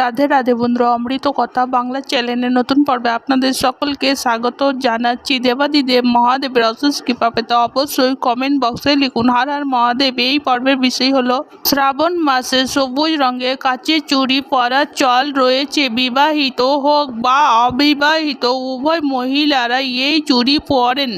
রাধে রাধে বন্ধুরা, অমৃত কথা বাংলা চ্যানেলের নতুন পর্বে আপনাদের সকলকে স্বাগত জানাচ্ছি। দেবাদিদেব মহাদেবের অশেষ কৃপা পেতে অবশ্যই কমেন্ট বক্সে লিখুন, হার হার মহাদেব। এই পর্বের বিষয় হলো, শ্রাবণ মাসে সবুজ রঙের কাচের চুড়ি পরা চল রয়েছে, বিবাহিত হোক বা অবিবাহিত, উভয় মহিলারা এই চুড়ি পরেন।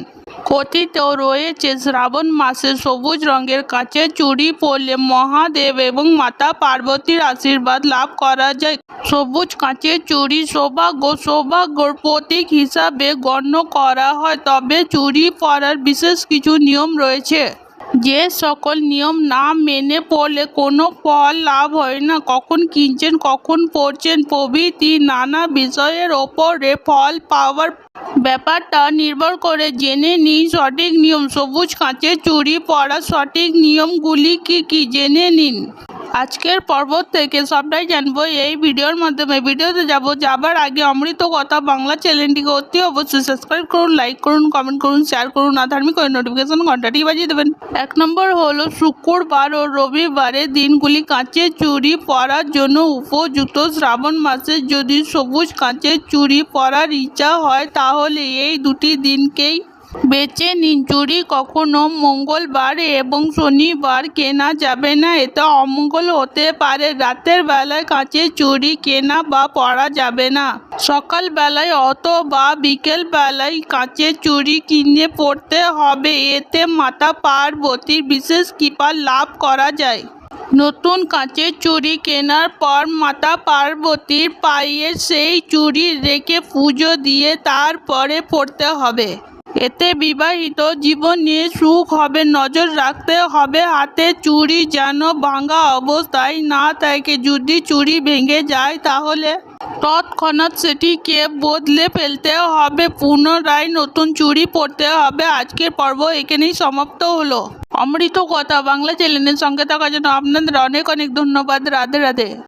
কথিত রয়েছে, শ্রাবণ মাসে সবুজ রঙের কাচের চুড়ি পরলে মহাদেব এবং মাতা পার্বতীর আশীর্বাদ লাভ করা যায়। সবুজ কাঁচের চুড়ি সৌভাগ্য, সৌভাগ্যর প্রতীক হিসাবে গণ্য করা হয়, তবে চুড়ি পরার বিশেষ কিছু নিয়ম রয়েছে। যে সকল নিয়ম না মেনে পড়লে কোনো ফল লাভ হয় না। কখন কিনছেন, কখন পড়ছেন, প্রভৃতি নানা বিষয়ের ওপরে ফল পাওয়ার ব্যাপারটা নির্ভর করে। জেনে নিই সঠিক নিয়ম। সবুজ কাঁচের চুরি পড়ার সঠিক নিয়মগুলি কি কি? জেনে নিন। আজকের পর্ব থেকে সবটাই জানব এই ভিডিওর মাধ্যমে। ভিডিওতে যাব, যাবার আগে অমৃত কথা বাংলা চ্যানেলটিকে অতি অবশ্যই সাবস্ক্রাইব করুন লাইক করুন কমেন্ট করুন শেয়ার করুন, আর ধার্মিক নোটিফিকেশন ঘন্টাটি বাজিয়ে দেবেন। এক নম্বর হলো, শুক্রবার ও রবিবারের দিনগুলি কাঁচের চুরি পরার জন্য উপযুক্ত শ্রাবণ মাসে যদি সবুজ কাঁচের চুরি পরার ইচ্ছা হয়, তাহলে এই দুটি দিনকেই বেছে নিন। চুড়ি কখনো মঙ্গলবার এবং শনিবার কেনা যাবে না। এতে অমঙ্গল হতে পারে। রাতের বেলায় কাঁচের চুড়ি কেনা বা পরা যাবে না। সকাল বেলায় অথবা বিকেল বেলায় কাঁচের চুড়ি কিনে পড়তে হবে। এতে মাতা পার্বতীর বিশেষ কৃপা লাভ করা যায়। নতুন কাঁচের চুড়ি কেনার পর মাতা পার্বতীর পায়ে সেই চুড়ি রেখে পুজো দিয়ে তারপরে পড়তে হবে। এতে বিবাহিত জীবন নিয়ে সুখ হবে, নজর রাখতে হবে, হাতে চুড়ি যেন ভাঙা অবস্থায় না থাকে। যদি চুড়ি ভেঙে যায় তাহলে তৎক্ষণাৎ সেটিকে বদলে ফেলতে হবে, পুনরায় নতুন চুড়ি পরতে হবে। আজকের পর্ব এখানেই সমাপ্ত হলো। অমৃত কথা বাংলা চ্যানেলের সঙ্গে থাকার জন্য আপনাদের অনেক অনেক ধন্যবাদ। রাধে রাধে।